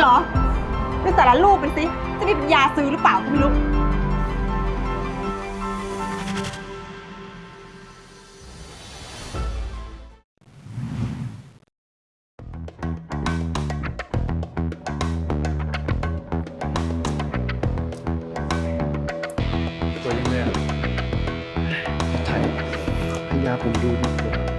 น่ะเหรอดูแต่ละรูปมันสิ จะมีปัญญาซื้อหรือเปล่าก็ไม่รู้ ตัวยังเลยอะถ่ายพยาผมดูดี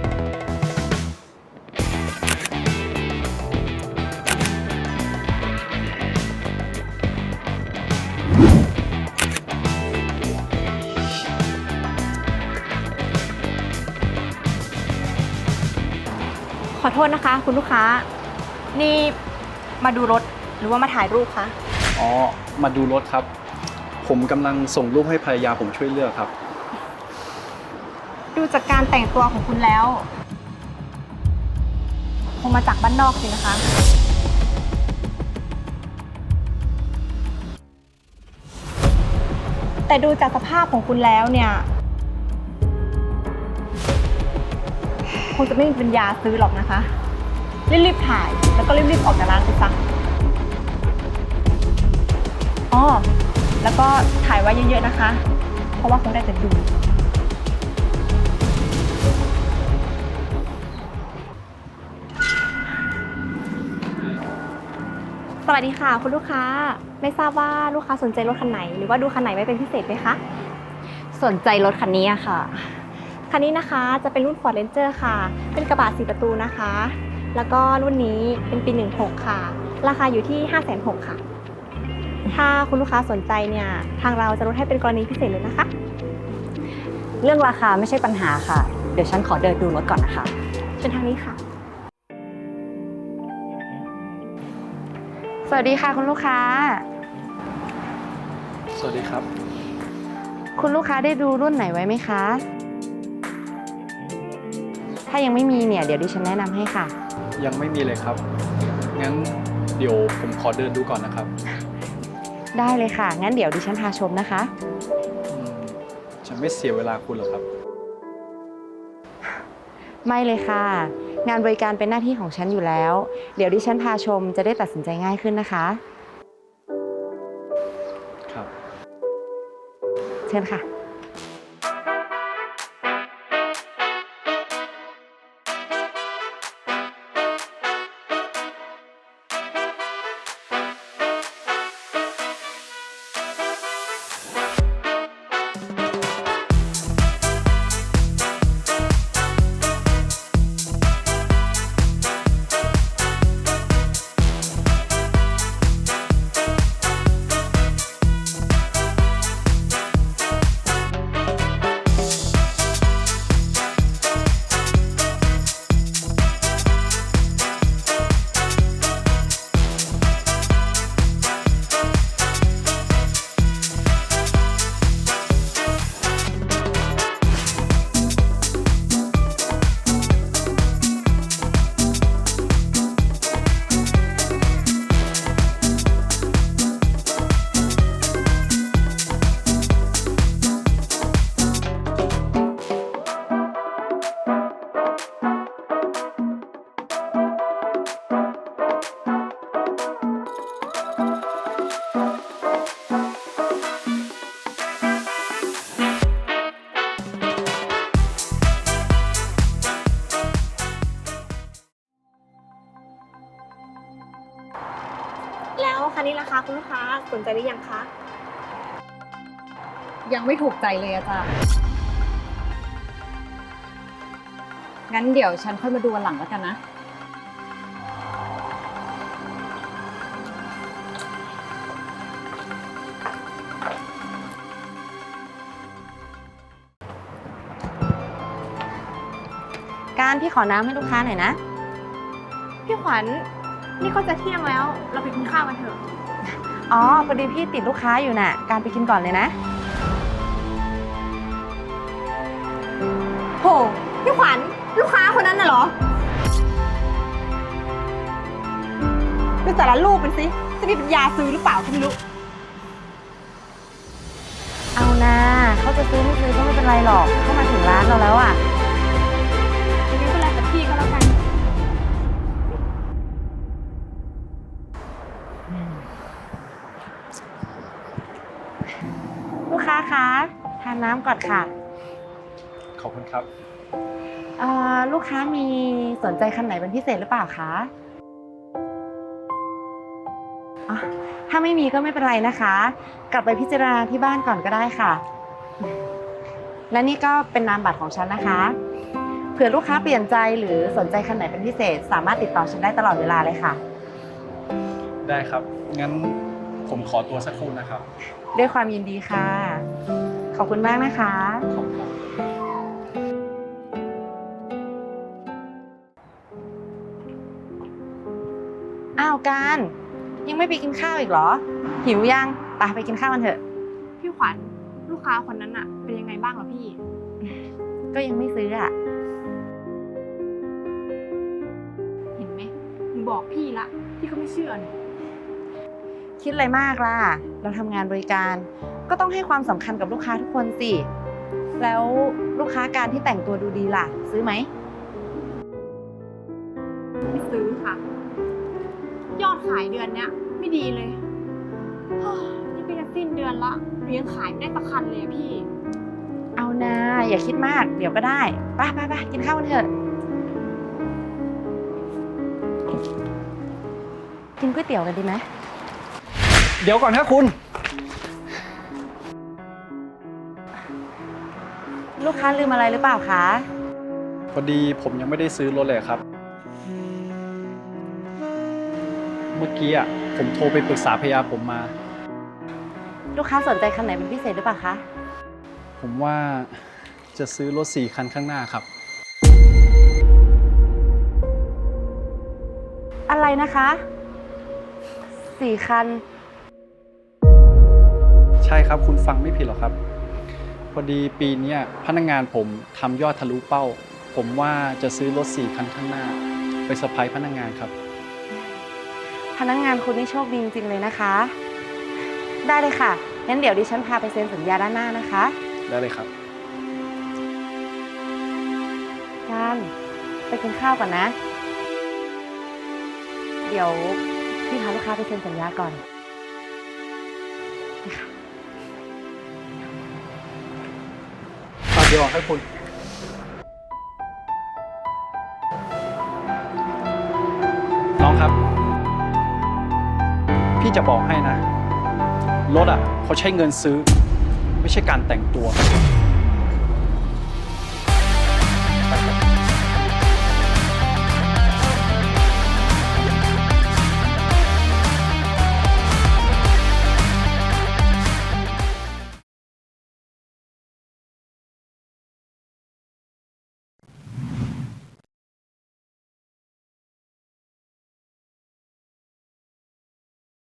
โทษนะคะ คุณลูกค้า นี่มาดูรถหรือว่ามาถ่ายรูปคะ อ๋อ มาดูรถครับ ผมกำลังส่งรูปให้ภรรยาผมช่วยเลือกครับ ดูจากการแต่งตัวของคุณแล้ว คงมาจากบ้านนอกสินะคะ แต่ดูจากสภาพของคุณแล้วเนี่ย งจะไม่มีปัญญาซื้อหรอกนะคะ รีบๆถ่ายแล้วก็รีบๆออกจากร้านไปซะอ๋อแล้วก็ถ่ายไว้เยอะๆนะคะ เพราะว่าคงได้แต่ดู สวัสดีค่ะ คุณลูกค้า ไม่ทราบว่าลูกค้าสนใจรถคันไหน หรือว่าดูคันไหนไว้เป็นพิเศษไหมคะ สนใจรถคันนี้อะค่ะ คันนี้นะคะจะเป็นรุ่น Ford Ranger ค่ะ เป็นกระบะ4ประตูนะคะ แล้วก็รุ่นนี้เป็นปี 16 ค่ะ ราคาอยู่ที่5 6 0 0 0ค่ะ ถ้าคุณลูกค้าสนใจเนี่ย ทางเราจะลดให้เป็นกรณีพิเศษเลยนะคะ เรื่องราคาไม่ใช่ปัญหาค่ะ เดี๋ยวฉันขอเดินดูรถก่อนนะคะเชิญทางนี้ค่ะ สวัสดีค่ะคุณลูกค้า สวัสดีครับ คุณลูกค้าได้ดูรุ่นไหนไว้ไหมคะ ถ้ายังไม่มีเนี่ยเดี๋ยวดิฉันแนะนำให้ค่ะ ยังไม่มีเลยครับ งั้นเดี๋ยวผมขอเดินดูก่อนนะครับได้เลยค่ะ งั้นเดี๋ยวดิฉันพาชมนะคะ อืมจะไม่เสียเวลาคุณหรอกครับ ไม่เลยค่ะ งานบริการเป็นหน้าที่ของฉันอยู่แล้ว เดี๋ยวดิฉันพาชมจะได้ตัดสินใจง่ายขึ้นนะคะ ครับ เชิญค่ะ คันนี้ราคาคุณลูกค้าสนใจหรือยังคะ ยังไม่ถูกใจเลยอะจ้ะงั้นเดี๋ยวฉันค่อยมาดูวันหลังแล้วกันนะ การพี่ขอน้ำให้ลูกค้าหน่อยนะ พี่ขวัญนี่ก็จะเที่ยงแล้ว เราไปกินข้าวกันเถอะ อ๋อพอดีพี่ติดลูกค้าอยู่น่ะ การไปกินก่อนเลยนะ โห พี่ขวัญลูกค้าคนนั้นน่ะเหรอดูแต่ละรูปมันสิ จะมีปัญญาซื้อหรือเปล่าก็ไม่รู้ เอานะเขาจะซื้อไม่ซื้อก็ไม่เป็นไรหรอก เข้ามาถึงร้านเราแล้วอะ อ่อลูกค้ามีสนใจคันไหนเป็นพิเศษหรือเปล่าคะอ๋อถ้าไม่มีก็ไม่เป็นไรนะคะ กลับไปพิจารณาที่บ้านก่อนก็ได้ค่ะ และนี่ก็เป็นนามบัตรของฉันนะคะ เผื่อลูกค้าเปลี่ยนใจหรือสนใจคันไหนเป็นพิเศษ สามารถติดต่อฉันได้ตลอดเวลาเลยค่ะ ได้ครับ งั้นผมขอตัวสักครู่นะครับ ด้วยความยินดีค่ะ ขอบคุณมากนะคะ ขอบคุณครับ อ้าวการยังไม่ไปกินข้าวอีกเหรอ หิวยังไปไปกินข้าวกันเถอะ พี่ขวัญลูกค้าคนนั้นอะเป็นยังไงบ้างเหรอพี่ ก็ยังไม่ซื้ออะเห็นไหมหนูบอกพี่ละพี่ก็ไม่เชื่อหนูคิดอะไรมากล่ะ เราทำงานบริการ ก็ต้องให้ความสำคัญกับลูกค้าทุกคนสิ แล้วลูกค้าการที่แต่งตัวดูดีล่ะ ซื้อไหม ไม่ซื้อค่ะ ยอดขายเดือนเนี้ยไม่ดีเลยเฮ้ยนี่ก็จะสิ้นเดือนละหนูยังขายไม่ได้สักคันเลยอะพี่ เอานะอย่าคิดมากเดี๋ยวก็ได้ไปไปไปกินข้าวกันเถอะ กินก๋วยเตี๋ยวกันดีไหมเดี๋ยวก่อนครับคุณ ลูกค้าลืมอะไรหรือเปล่าคะ พอดีผมยังไม่ได้ซื้อรถเลยครับ เมื่อกี้อะผมโทรไปปรึกษาพยาผมมา ลูกค้าสนใจคันไหนเป็นพิเศษหรือเปล่าคะ ผมว่าจะซื้อรถสี่คันข้างหน้าครับ อะไรนะคะสี่คัน ใช่ครับคุณฟังไม่ผิดหรอกครับ พอดีปีเนี้ยพนักงงานผมทำยอดทะลุเป้า ผมว่าจะซื้อรถสี่คันข้างหน้า ไปเซอร์ไพรส์พนักงานครับพ นักงานคุณนี่โชคดีจริงๆเลยนะคะ ได้เลยค่ะ งั้นเดี๋ยวดิฉันพาไปเซ็นสัญญาด้านหน้านะคะได้เลยครับการไปกินข้าวก่อนนะ เดี๋ยวพี่พาลูกค้าไปเซ็นสัญญาก่อน ฝากเดี๋ยวบอกให้คุณ น้องครับ พี่จะบอกให้นะ รถอะเขาใช้เงินซื้อ ไม่ใช่การแต่งตัว